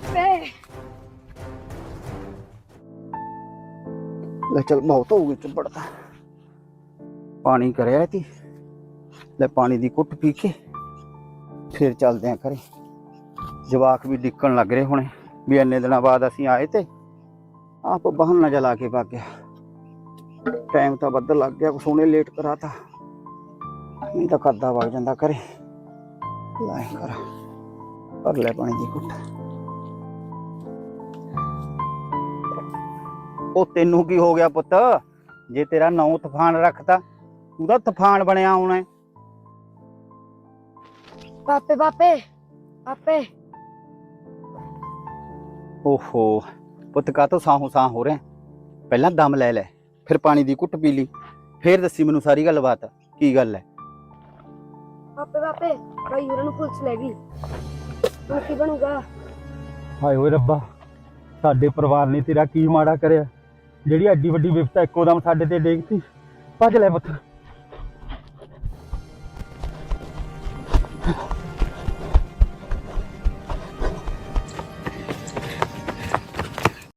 ਪਾਪੇ ਲੈ ਚਲ ਬਹੁਤ ਹੋ ਗਈ ਚੁੱਪੜਦਾ ਪਾਣੀ ਕਰਿਆ ਤੀ ਲੈ ਪਾਣੀ ਦੀ ਕੁੱਟ ਪੀ ਕੇ ਫਿਰ ਚੱਲਦੇ ਆਂ ਘਰੇ ਜਵਾਕ ਵੀ ਡਿੱਕਣ ਲੱਗ ਰਹੇ ਹੁਣੇ ਵੀ ਇੰਨੇ ਦਿਨਾਂ ਬਾਅਦ ਅਸੀਂ ਆਏ ਤੇ ਆਪ ਬਹਾਨਾ ਜਲਾ ਕੇ ਭੱਗ ਗਿਆ ਟਾਈਮ ਤਾਂ ਵੱਧ ਲੱਗ ਗਿਆ ਸੋਨੇ ਲੇਟ ਕਰਾਤਾ ਨਹੀਂ ਤਾਂ ਕਰਦਾ ਵਗ ਜਾਂਦਾ ਘਰੇ ਲੈ ਕਰ ਭਰ ਲੈ ਪਾਣੀ ਦੀ ਕੁੱਟ ਉਹ ਤੈਨੂੰ ਕੀ ਹੋ ਗਿਆ ਪੁੱਤ? ਜੇ ਤੇਰਾ ਨਾਂ ਤੂਫਾਨ ਰੱਖਤਾ ਤੂੰ ਤਾਂ ਤੂਫਾਨ ਬਣਿਆ ਹੋਣਾ ਹੈ। ਪਾਪੇ ਪਾਪੇ ਪਾਪੇ ਓਹੋ ਪੁੱਤ ਕਾ ਤੋ ਸਾਹੋਂ ਸਾਹ ਹੋ ਰਿਹਾ ਪਹਿਲਾਂ ਦਮ ਲੈ ਲੈ ਫਿਰ ਪਾਣੀ ਦੀ ਘੁੱਟ ਪੀ ਲਈ ਫਿਰ ਦੱਸੀ ਮੈਨੂੰ ਸਾਰੀ ਗੱਲਬਾਤ। ਕੀ ਗੱਲ ਹੈ? ਪਾਪੇ ਪਾਪੇ ਭਾਈ ਹੋਰਾਂ ਨੂੰ ਪੁਲਿਸ ਲੈ ਗਈ। ਹੁਣ ਕੀ ਬਣੂਗਾ? ਹਾਏ ਓਏ ਰੱਬਾ ਸਾਡੇ ਪਰਿਵਾਰ ਨੇ ਤੇਰਾ ਕੀ ਮਾੜਾ ਕਰਿਆ? ਜਿਹੜੀ ਐਡੀ ਵੱਡੀ ਵਿਪਤਾ ਇੱਕੋ ਦਮ ਸਾਡੇ ਤੇ ਡੇਗਤੀ ਭੱਜ ਲੈ ਪੁੱਤ।